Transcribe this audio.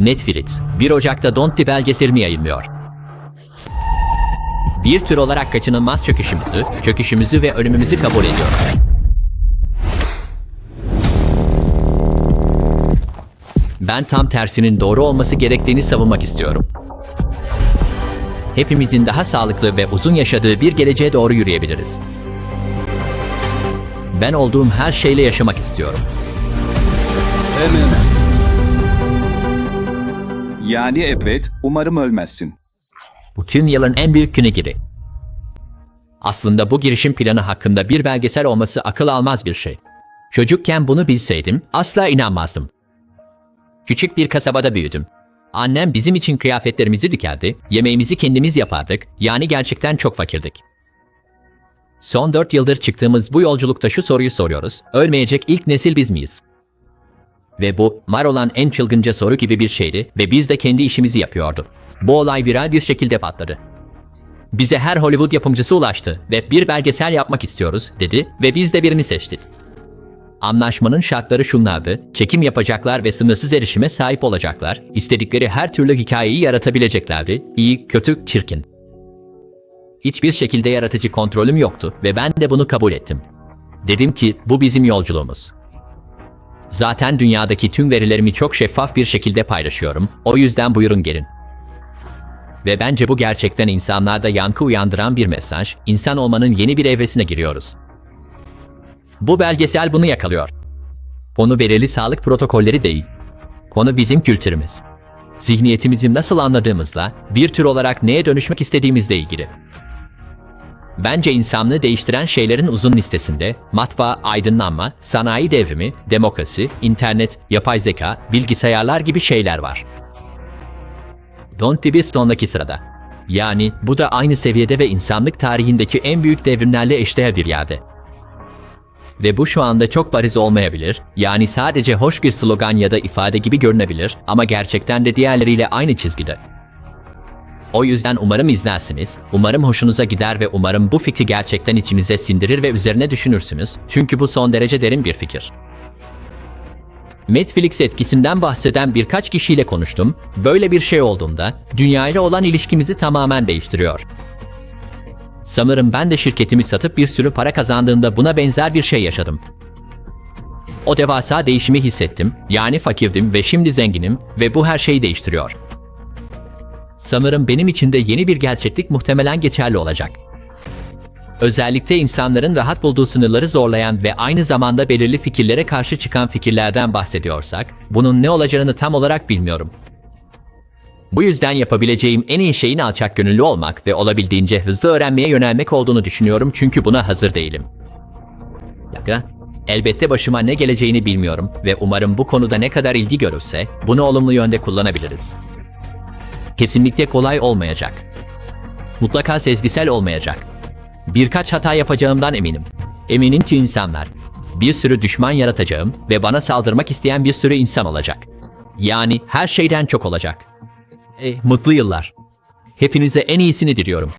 Netflix, 1 Ocak'ta Don't belgeselini yayınlıyor. Bir tür olarak kaçınılmaz çöküşümüzü, çöküşümüzü ve ölümümüzü kabul ediyoruz. Ben tam tersinin doğru olması gerektiğini savunmak istiyorum. Hepimizin daha sağlıklı ve uzun yaşadığı bir geleceğe doğru yürüyebiliriz. Ben olduğum her şeyle yaşamak istiyorum. Yani evet, umarım ölmezsin. Bu tüm yılın en büyük günü gibi. Aslında bu girişim planı hakkında bir belgesel olması akıl almaz bir şey. Çocukken bunu bilseydim asla inanmazdım. Küçük bir kasabada büyüdüm. Annem bizim için kıyafetlerimizi dikerdi, yemeğimizi kendimiz yapardık, yani gerçekten çok fakirdik. Son 4 yıldır çıktığımız bu yolculukta şu soruyu soruyoruz, ölmeyecek ilk nesil biz miyiz? Ve bu, var olan en çılgınca soru gibi bir şeydi ve biz de kendi işimizi yapıyorduk. Bu olay viral bir şekilde patladı. Bize her Hollywood yapımcısı ulaştı ve bir belgesel yapmak istiyoruz dedi ve biz de birini seçtik. Anlaşmanın şartları şunlardı. Çekim yapacaklar ve sınırsız erişime sahip olacaklar. İstedikleri her türlü hikayeyi yaratabileceklerdi. İyi, kötü, çirkin. Hiçbir şekilde yaratıcı kontrolüm yoktu ve ben de bunu kabul ettim. Dedim ki bu bizim yolculuğumuz. Zaten dünyadaki tüm verilerimi çok şeffaf bir şekilde paylaşıyorum. O yüzden buyurun gelin. Ve bence bu gerçekten insanlarda yankı uyandıran bir mesaj. İnsan olmanın yeni bir evresine giriyoruz. Bu belgesel bunu yakalıyor. Konu belirli sağlık protokolleri değil. Konu bizim kültürümüz. Zihniyetimizi nasıl anladığımızla, bir tür olarak neye dönüşmek istediğimizle ilgili. Bence insanlığı değiştiren şeylerin uzun listesinde matbaa, aydınlanma, sanayi devrimi, demokrasi, internet, yapay zeka, bilgisayarlar gibi şeyler var. Don't Dibi sondaki sırada. Yani bu da aynı seviyede ve insanlık tarihindeki en büyük devrimlerle eşdeğer bir yerde. Ve bu şu anda çok bariz olmayabilir, yani sadece hoş bir slogan ya da ifade gibi görünebilir ama gerçekten de diğerleriyle aynı çizgide. O yüzden umarım izlersiniz, umarım hoşunuza gider ve umarım bu fikri gerçekten içinize sindirir ve üzerine düşünürsünüz. Çünkü bu son derece derin bir fikir. Netflix etkisinden bahseden birkaç kişiyle konuştum. Böyle bir şey olduğunda dünyayla olan ilişkimizi tamamen değiştiriyor. Sanırım ben de şirketimi satıp bir sürü para kazandığımda buna benzer bir şey yaşadım. O devasa değişimi hissettim. Yani fakirdim ve şimdi zenginim ve bu her şeyi değiştiriyor. Sanırım benim için de yeni bir gerçeklik muhtemelen geçerli olacak. Özellikle insanların rahat bulduğu sınırları zorlayan ve aynı zamanda belirli fikirlere karşı çıkan fikirlerden bahsediyorsak, bunun ne olacağını tam olarak bilmiyorum. Bu yüzden yapabileceğim en iyi şeyin alçak gönüllü olmak ve olabildiğince hızlı öğrenmeye yönelmek olduğunu düşünüyorum çünkü buna hazır değilim. Dakika. Elbette başıma ne geleceğini bilmiyorum ve umarım bu konuda ne kadar ilgi görürse bunu olumlu yönde kullanabiliriz. Kesinlikle kolay olmayacak. Mutlaka sezgisel olmayacak. Birkaç hata yapacağımdan eminim. Eminim ki insanlar. Bir sürü düşman yaratacağım ve bana saldırmak isteyen bir sürü insan olacak. Yani her şeyden çok olacak. E, mutlu yıllar. Hepinize en iyisini diliyorum.